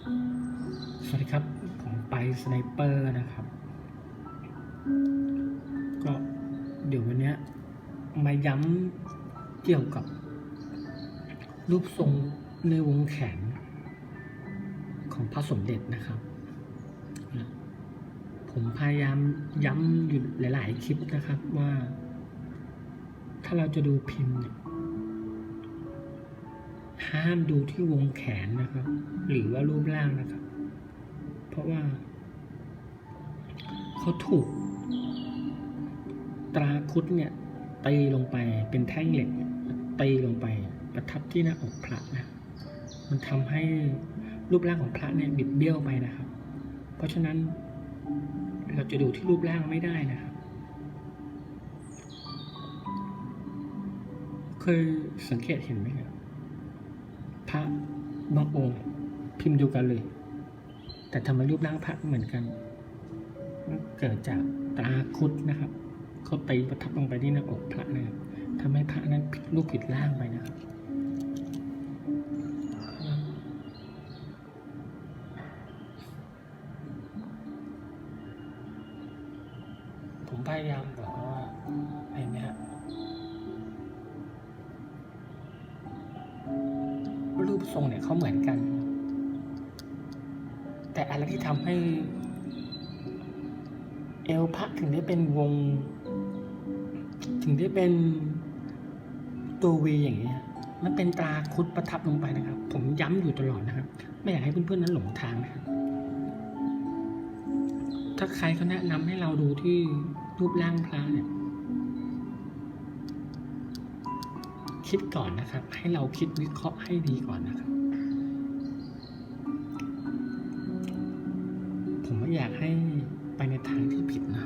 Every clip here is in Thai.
สวัสดีครับ ผมไปสไนเปอร์นะครับ ก็เดี๋ยววันนี้มาย้ำเกี่ยวกับ รูปทรงในวงแขน ของพระสมเด็จนะครับ ผมพยายามย้ำอยู่หลาย ๆ คลิปนะครับว่า ถ้าเราจะดูพิมพ์เนี่ย ห้ามดูที่วงแขนนะครับ หรือว่ารูปร่างนะครับ เพราะว่าเขาถูก ตราคุดเนี่ยตีลงไปเป็นแท่งเหล็กเนี่ยตีลงไป ประทับที่หน้าอกพระนะ มันทำให้รูปร่างของพระเนี่ยบิดเบี้ยวไปนะครับ เพราะฉะนั้นเราจะดูที่รูปร่างไม่ได้นะครับ เคยสังเกตเห็นไหมครับ พระบางองค์ พิมพ์เดียวกันเลย แต่ทำไมรูปร่างพระเหมือนกันเกิดจากตาคุดนะครับเขาตีประทับลงไปที่หน้าอกพระนะครับทำให้พระนั้นผิดรูปผิดร่างไปนะครับ ปทรงเนี่ยเขาเหมือนกัน แต่อะไรที่ทำให้ เอวพระถึงได้เป็นวง ถึงได้เป็นตัววีอย่างเงี้ยมันเป็นตราคุดประทับลงไปนะครับ ผมย้ำอยู่ตลอดนะครับ ไม่อยากให้เพื่อนๆนั้นหลงทางนะครับ ถ้าใครเขาแนะนำให้เราดูที่รูปร่างพระเนี่ย คิดก่อนนะครับ ให้เราคิดวิเคราะห์ให้ดีก่อนนะครับ ผมไม่อยากให้ไปในทางที่ผิดนะ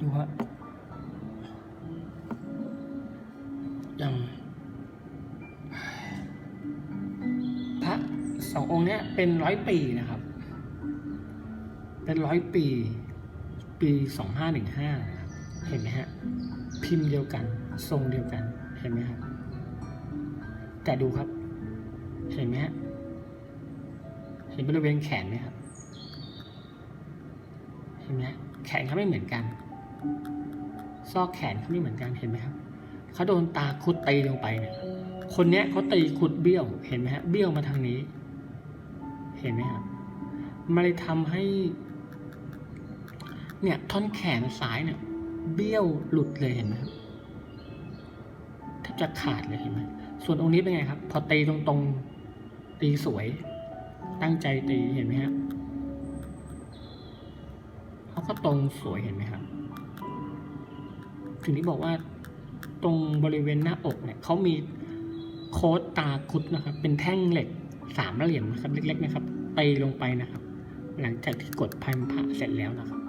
ดูฮะอย่างพระสององค์เนี้ยเป็นร้อยปีนะครับ เป็นร้อยปี ปีสองห้าหนึ่งห้าเห็นไหมฮะ พิมพ์เดียวกัน ทรงเดียวกัน เห็นไหมครับ แต่ดูครับ เห็นไหมฮะ เห็นบริเวณแขนไหมครับ เห็นไหมฮะ แขนเขาไม่เหมือนกัน ซอกแขนเขาไม่เหมือนกัน เห็นไหมครับ เขาโดนตาคุดตีลงไปเนี่ย คนเนี้ยเขาตีคุดเบี้ยว เห็นไหมฮะ เบี้ยวมาทางนี้ เห็นไหมครับมันเลยทำให้ เนี่ยท่อนแขนซ้ายเนี่ยเบี้ยวหลุดเลยเห็นไหมครับแทบจะขาดเลยเห็นไหมส่วนองค์นี้เป็นไงครับ พอตีตรงๆตีสวย ตั้งใจตีเห็นไหมครับเขาก็ตรงสวยเห็นไหมครับ ถึงที่บอกว่าตรงบริเวณหน้าอกเนี่ยเขามีโค้ดตาคุดนะครับ เป็นแท่งเหล็กสามเหลี่ยมนะครับ เล็ก ๆ นะครับตีลงไปนะครับ หลังจากที่กดพันพระเสร็จแล้วนะครับ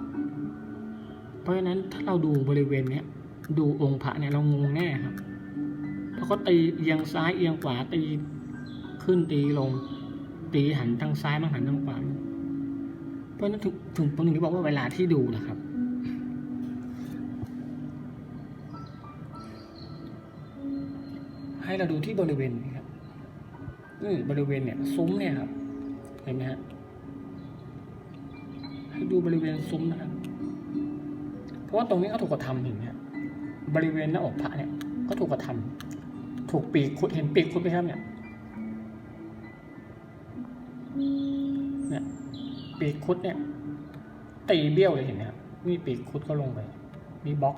ราะฉะนั้นถ้าเราดูบริเวณเนี้ยดูองค์พระเนี่ยเรางงแน่ครับเพราะเขาตีเอียงซ้ายเอียงขวาตีขึ้นตีลง ตีหันทางซ้ายมางหันทางขวาเพราะฉะนั้นถึงถึงผมถึงได้บอกว่าเวลาที่ดูนะครับ ให้เราดูที่บริเวณนี้ครับนี่บริเวณเนี่ยซุ้มเนี่ยครับเห็นไหมฮะให้ดูบริเวณซุ้มนะครับ เพราะว่าตรงนี้เขาถูกกระทำเห็นไหมฮะบริเวณหน้าอกพระเนี่ย ก็ถูกกระทำถูกปีกคุดเห็นปีกคุดไหมครับเนี่ยเนี่ยปีกคุดเนี่ยตีเบี้ยวเลยเห็นไหมครับนี่ปีกคุดก็ลงไปนี่บล็อก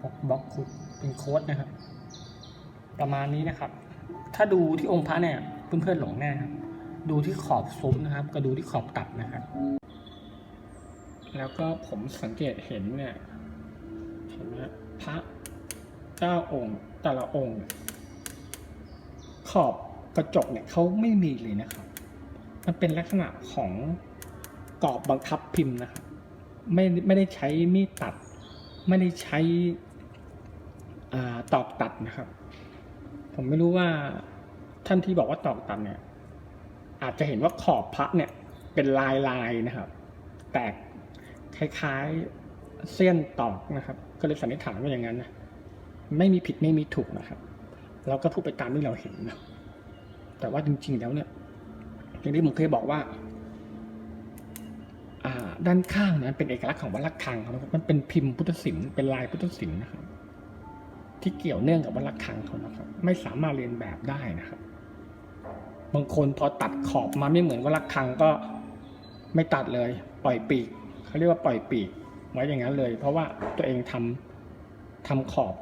บล็อกบล็อกคุดเป็นโค้ดนะครับ ประมาณนี้นะครับ ถ้าดูที่องค์พระเนี่ยเพื่อนๆหลงแน่ครับดูที่ขอบซุ้มนะครับ ก็ดูที่ขอบตัดนะครับ แล้วก็ผมสังเกตเห็นเนี่ย เห็นไหมพระเก้าองค์ แต่ละองค์ ขอบกระจกเนี่ยเขาไม่มีเลยนะครับ มันเป็นลักษณะของกรอบบังคับพิมพ์นะครับ ไม่ไม่ได้ใช้มีดตัด ไม่ได้ใช้ตอกตัดนะครับ ผมไม่รู้ว่าท่านที่บอกว่าตอกตัดเนี่ย อาจจะเห็นว่าขอบพระเนี่ยเป็นลายลายนะครับ แตก คล้ายเส้นตอกนะครับ ก็เลยสันนิษฐานว่าอย่างนั้นนะไม่มีผิดไม่มีถูกนะครับ เราก็พูดไปตามที่เราเห็นนะแต่ว่าจริงๆแล้วเนี่ยอย่างที่ผมเคยบอกว่าด้านข้างนี่ยเป็นเอกลักษณ์ของวัดระฆังนะครับมันเป็นพิมพ์พุทธศิลป์เป็นลายพุทธศิลป์นะครับ ที่เกี่ยวเนื่องกับวัดระฆังเขานะครับ ไม่สามารถเรียนแบบได้นะครับ บางคนพอตัดขอบมาไม่เหมือนวัดระฆังก็ไม่ตัดเลย ปล่อยปีก เขาเรียกว่าปล่อยปีกไว้อย่างนั้นเลย เพราะว่าตัวเองทำทำขอบ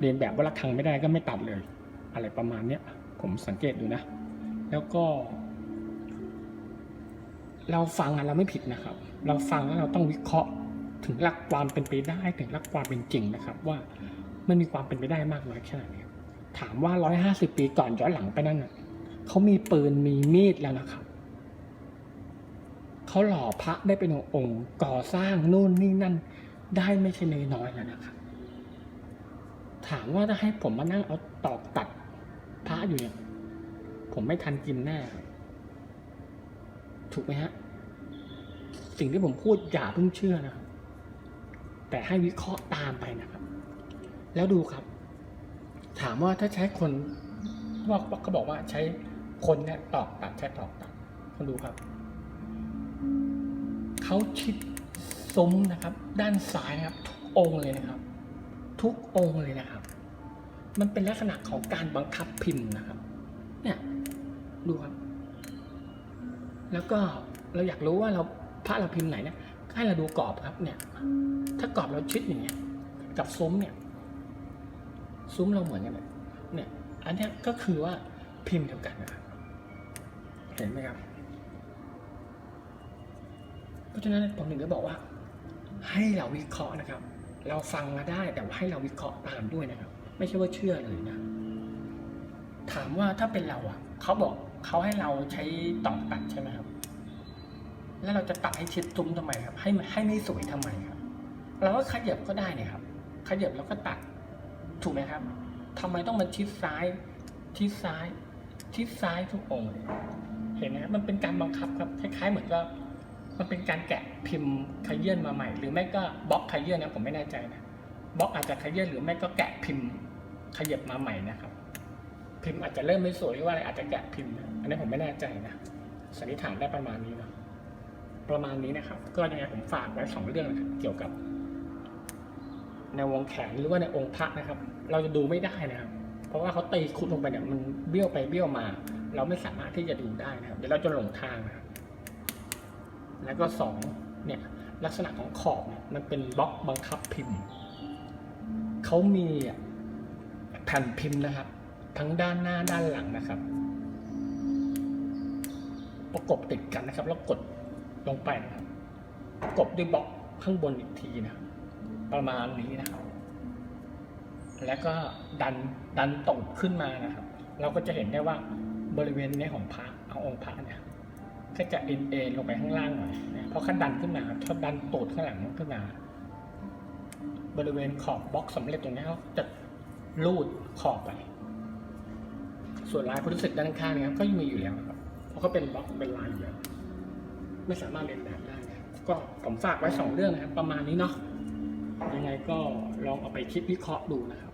เรียนแบบวัดระฆังไม่ได้ก็ไม่ตัดเลย อะไรประมาณเนี้ยผมสังเกตดูนะ แล้วก็ เราฟังอะเราไม่ผิดนะครับ เราฟังแล้วเราต้องวิเคราะห์ถึงหลักความเป็นไปได้ถึงหลักความเป็นจริงนะครับ ว่ามันมีความเป็นไปได้มากน้อยแค่ไหนถามว่าร้อยห้าสิบปีก่อนย้อนหลังไปนั่นเขามีปืนมีมีดแล้วนะครับ เขาหล่อพระได้เป็นองค์ก่อสร้างนู่นนี่นั่น ได้ไม่ใช่น้อยๆแล้วนะครับ ถามว่าถ้าให้ผมมานั่งเอาตอกตัดพระอยู่เนี่ย ผมไม่ทันกินแน่ถูกไหมฮะ สิ่งที่ผมพูดอย่าเพิ่งเชื่อนะครับ แต่ให้วิเคราะห์ตามไปนะครับ แล้วดูครับ ถามว่าถ้าใช้คนว่าเขาบอกว่าใช้คนเนี่ยตอกตัดใช้ตอกตัดคนดูครับ เขาชิดซุ้มนะครับ ด้านซ้ายนะครับ ทุกองเลยนะครับ ทุกองเลยนะครับ มันเป็นลักษณะของการบังคับพิมพ์นะครับ เนี่ยดูครับ แล้วก็เราอยากรู้ว่าเราพระเราพิมพ์ไหนเนี่ยให้เราดูกรอบครับ เนี่ย ถ้ากรอบเราชิดอย่างเงี้ยกับซุ้มเนี่ยซุ้มเราเหมือนกันเลยเนี่ย อันเนี้ยก็คือว่าพิมพ์เดียวกันนะครับเห็นไหมครับ เพราะฉะนั้นผมถึงได้บอกว่า ให้เราวิเคราะห์นะครับ เราฟังมาได้แต่ว่าให้เราวิเคราะห์ตามด้วยนะครับ ไม่ใช่ว่าเชื่อเลยนะ ถามว่าถ้าเป็นเราอะเขาบอกเขาให้เราใช้ตอกตัดใช่ไหมครับ แล้วเราจะตัดให้ชิดซุ้มทำไมครับ ให้ให้ไม่สวยทำไมครับ เราก็ขยับก็ได้เนี่ยครับ ขยับแล้วก็ตัด ถูกไหมครับทำไมต้องมาชิดซ้าย ชิดซ้าย ชิดซ้ายทุกองค์เห็นไหมมันเป็นการบังคับครับ คล้ายๆ เหมือนก็ มันเป็นการแกะพิมพ์ขยื่นมาใหม่ หรือไม่ก็บล็อกขยื่นนะผมไม่แน่ใจนะบล็อกอาจจะขยื่นหรือไม่ก็แกะพิมพ์ขยับมาใหม่นะครับ พิมพ์อาจจะเริ่มไม่สวยหรือว่าอะไรอาจจะแกะพิมพ์นะอันนี้ผมไม่แน่ใจนะสันนิษฐานได้ประมาณนี้นะประมาณนี้นะครับ ก็ยังไงผมฝากไว้สองเรื่องนะครับเกี่ยวกับในวงแขนหรือว่าในองค์พระนะครับ เราจะดูไม่ได้นะครับ เพราะว่าเขาตีคุดลงไปเนี่ยมันเบี้ยวไปเบี้ยวมา เราไม่สามารถที่จะดูได้นะครับ เดี๋ยวเราจะหลงทางนะครับ แล้วก็สองเนี่ยลักษณะของขอบเนี่ยมันเป็นบล็อกบังคับพิมพ์เขามีแผ่นพิมพ์นะครับ ทั้งด้านหน้าด้านหลังนะครับ ประกบติดกันนะครับ แล้วกดลงไปนะครับ ประกบด้วยบล็อกข้างบนอีกทีนะประมาณนี้นะครับ แล้วก็ดันดันตกขึ้นมานะครับ เราก็จะเห็นได้ว่าบริเวณนี้ของพระขององค์พระเนี่ย ก็จะเอ็นเอลงไปข้างล่างหน่อยนะเพราะขั้นดันขึ้นมาเขาดันตูดข้างหลังขึ้นมา บริเวณขอบบล็อกสำเร็จตรงนี้เขาจะลูดขอบไป ส่วนลายพุทธศิษย์ด้านข้างเนี่ยก็ยังมีอยู่แล้วครับเพราะเขาเป็นบล็อกเป็นลายอยู่แล้วไม่สามารถเรียนแบบได้นะครับก็ผมฝากไว้สองเรื่องนะครับ ประมาณนี้เนาะยังไงก็ลองเอาไปคิดวิเคราะห์ดูนะครับ